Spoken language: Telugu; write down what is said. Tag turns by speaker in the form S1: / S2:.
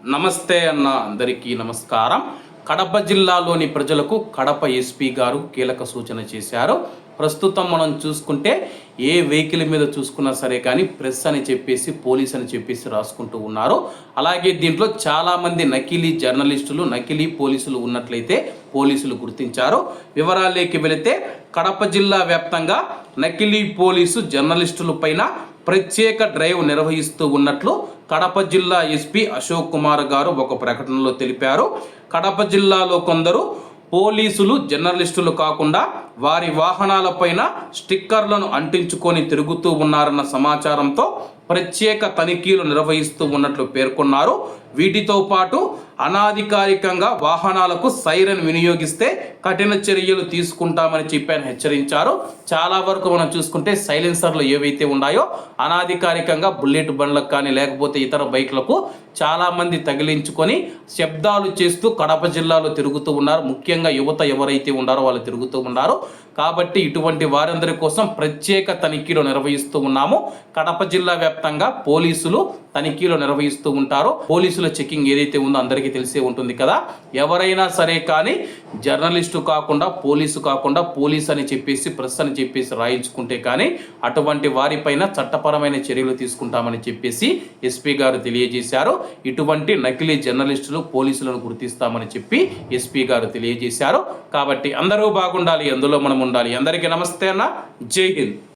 S1: నమస్తే అన్న అందరికీ నమస్కారం. కడప జిల్లాలోని ప్రజలకు కడప ఎస్పీ గారు కీలక సూచన చేశారు. ప్రస్తుతం మనం చూసుకుంటే ఏ వెహికల్ మీద చూసుకున్నా సరే కానీ ప్రెస్ అని చెప్పేసి పోలీస్ అని చెప్పేసి రాసుకుంటూ ఉన్నారు. అలాగే దీంట్లో చాలామంది నకిలీ జర్నలిస్టులు నకిలీ పోలీసులు ఉన్నట్లయితే పోలీసులు గుర్తించారు. వివరాలేకి వెళితే కడప జిల్లా వ్యాప్తంగా నకిలీ పోలీసు జర్నలిస్టుల పైన ప్రత్యేక డ్రైవ్ నిర్వహిస్తూ ఉన్నట్లు కడప జిల్లా ఎస్పీ అశోక్ కుమార్ గారు ఒక ప్రకటనలో తెలిపారు. కడప జిల్లాలో కొందరు పోలీసులు జర్నలిస్టులు కాకుండా వారి వాహనాలపైన స్టిక్కర్లను అంటించుకొని తిరుగుతూ ఉన్నారన్న సమాచారంతో ప్రత్యేక తనిఖీలు నిర్వహిస్తూ ఉన్నట్లు పేర్కొన్నారు. వీటితో పాటు అనాధికారికంగా వాహనాలకు సైరన్ వినియోగిస్తే కఠిన చర్యలు తీసుకుంటామని చెప్పాను హెచ్చరించారు. చాలా వరకు మనం చూసుకుంటే సైలెన్సర్లు ఏవైతే ఉన్నాయో అనాధికారికంగా బుల్లెట్ బండ్లకు కానీ లేకపోతే ఇతర బైక్లకు చాలామంది తగిలించుకొని శబ్దాలు చేస్తూ కడప జిల్లాలో తిరుగుతూ ఉన్నారు. ముఖ్యంగా యువత ఎవరైతే ఉన్నారో వాళ్ళు తిరుగుతూ ఉన్నారు. కాబట్టి ఇటువంటి వారందరి కోసం ప్రత్యేక తనిఖీలు నిర్వహిస్తూ ఉన్నాము. కడప జిల్లా వ్యాప్తంగా పోలీసులు తనిఖీలు నిర్వహిస్తూ ఉంటారు. పోలీసుల చెకింగ్ ఏదైతే ఉందో అందరికీ తెలిసే ఉంటుంది కదా? ఎవరైనా సరే కానీ జర్నలిస్టు కాకుండా పోలీసు కాకుండా పోలీస్ అని చెప్పేసి ప్రెస్ అని చెప్పేసి రాయించుకుంటే కానీ అటువంటి వారిపైన చట్టపరమైన చర్యలు తీసుకుంటామని చెప్పేసి ఎస్పీ గారు తెలియజేశారు. ఇటువంటి నకిలీ జర్నలిస్టులు పోలీసులను గుర్తిస్తామని చెప్పి ఎస్పీ గారు తెలియజేశారు. కాబట్టి అందరూ బాగుండాలి అందులో మనం ఉండాలి. అందరికీ నమస్తే అన్న. జై హింద్.